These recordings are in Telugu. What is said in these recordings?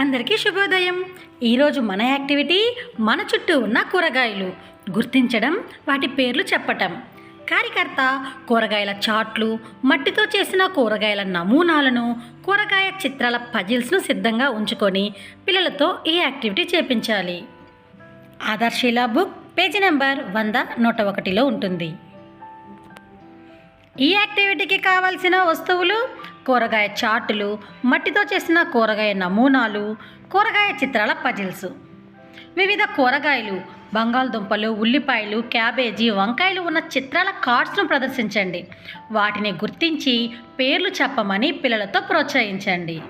అందరికీ శుభోదయం. ఈరోజు మన యాక్టివిటీ మన చుట్టూ ఉన్న కూరగాయలు. గుర్తించడం వాటి పేర్లు చెప్పటం. కార్యకర్త కూరగాయల చాట్లు మట్టితో చేసిన కూరగాయల నమూనాలను కూరగాయ చిత్రాల పజిల్స్ను సిద్ధంగా ఉంచుకొని పిల్లలతో ఈ యాక్టివిటీ చేపించాలి. ఆదర్శీలా బుక్ పేజీ నెంబర్ వంద నూట ఒకటిలో ఉంటుంది. ఈ యాక్టివిటీకి కావాల్సిన వస్తువులు కూరగాయ చాటులు మట్టితో చేసిన కూరగాయ నమూనాలు కూరగాయ చిత్రాల పజిల్స్. వివిధ కూరగాయలు బంగాళదుంపలు ఉల్లిపాయలు క్యాబేజీ వంకాయలు ఉన్న చిత్రాల కార్డ్స్ను ప్రదర్శించండి. వాటిని గుర్తించి పేర్లు చెప్పమని పిల్లలతో ప్రోత్సహించండి.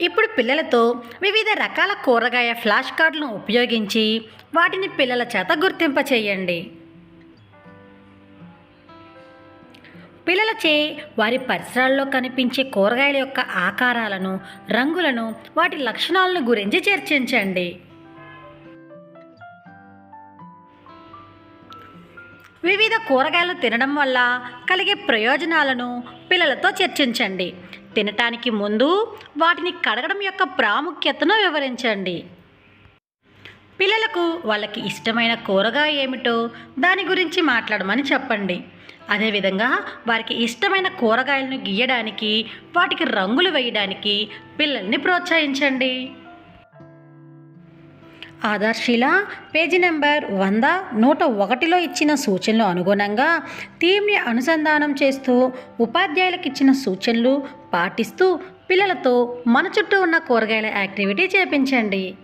ఇప్పుడు పిల్లలతో వివిధ రకాల కూరగాయ ఫ్లాష్ కార్డులను ఉపయోగించి వాటిని పిల్లల చేత గుర్తింప పిల్లలచే వారి పరిసరాల్లో కనిపించే కూరగాయల యొక్క ఆకారాలను రంగులను వాటి లక్షణాలను గురించి చర్చించండి. వివిధ కూరగాయలను తినడం వల్ల కలిగే ప్రయోజనాలను పిల్లలతో చర్చించండి. తినటానికి ముందు వాటిని కడగడం యొక్క ప్రాముఖ్యతను వివరించండి. పిల్లలకు వాళ్ళకి ఇష్టమైన కూరగాయ ఏమిటో దాని గురించి మాట్లాడమని చెప్పండి. అదేవిధంగా వారికి ఇష్టమైన కూరగాయలను గీయడానికి వాటికి రంగులు వేయడానికి పిల్లల్ని ప్రోత్సహించండి. ఆధార్శీల పేజీ నెంబర్ వంద నూట ఒకటిలో ఇచ్చిన సూచనలు అనుగుణంగా థీమ్ని అనుసంధానం చేస్తూ ఉపాధ్యాయులకు ఇచ్చిన సూచనలు పాటిస్తూ పిల్లలతో మన చుట్టూ ఉన్న కూరగాయల యాక్టివిటీ చేపించండి.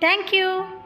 Thank you.